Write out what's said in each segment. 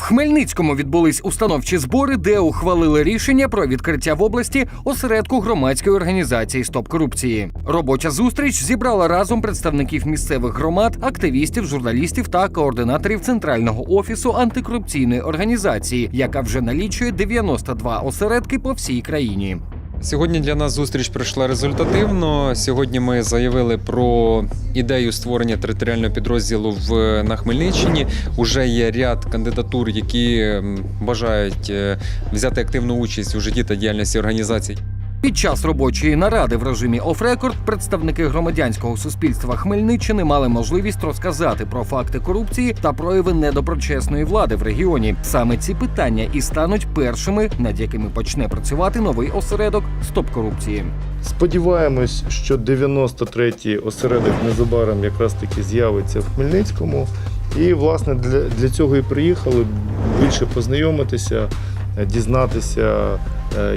Хмельницькому відбулись установчі збори, де ухвалили рішення про відкриття в області осередку громадської організації Стоп корупції. Робоча зустріч зібрала разом представників місцевих громад, активістів, журналістів та координаторів центрального офісу антикорупційної організації, яка вже налічує 92 осередки по всій країні. Сьогодні для нас зустріч пройшла результативно. Сьогодні ми заявили про ідею створення територіального підрозділу в на Хмельниччині. Уже є ряд кандидатур, які бажають е, взяти активну участь у житті та діяльності організацій. Під час робочої наради в режимі оф-рекорд представники громадянського суспільства Хмельниччини мали можливість розказати про факти корупції та прояви недоброчесної влади в регіоні. Саме ці питання і стануть першими, над якими почне працювати новий осередок Стоп корупції. Сподіваємось, що 93-й осередок незабаром якраз таки з'явиться в Хмельницькому. І, власне, для, для цього і приїхали більше познайомитися, дізнатися,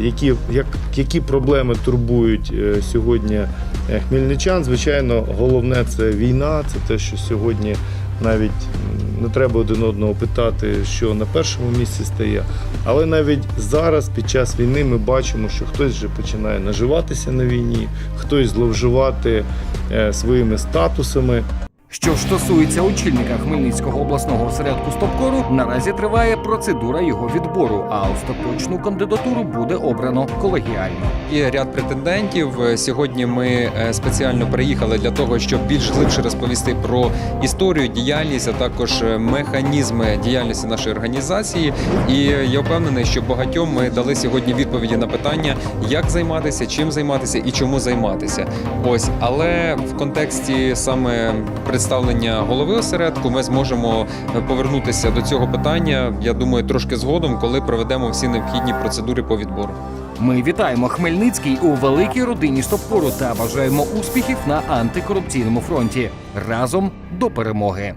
які, як, які проблеми турбують е, сьогодні е, хмельничан. Звичайно, головне це війна, це те, що сьогодні навіть не треба один одного питати, що на першому місці стає. Але навіть зараз, під час війни, ми бачимо, що хтось вже починає наживатися на війні, хтось зловживати е, своїми статусами. Що ж стосується очільника Хмельницького обласного осередку Стопкору, наразі триває процедура його відбору, а остаточну кандидатуру буде обрано колегіально. Є ряд претендентів. Сьогодні ми е, спеціально приїхали для того, щоб більш глибше розповісти про історію, діяльність, а також е, механізми діяльності нашої організації. І я впевнений, що багатьом ми дали сьогодні відповіді на питання, як займатися, чим займатися і чому займатися. Ось, але в контексті саме представлення голови осередку ми зможемо повернутися до цього питання. Я думаю, трошки згодом, коли проведемо всі необхідні процедури по відбору. Ми вітаємо Хмельницький у великій родині Стопкору та бажаємо успіхів на антикорупційному фронті разом до перемоги.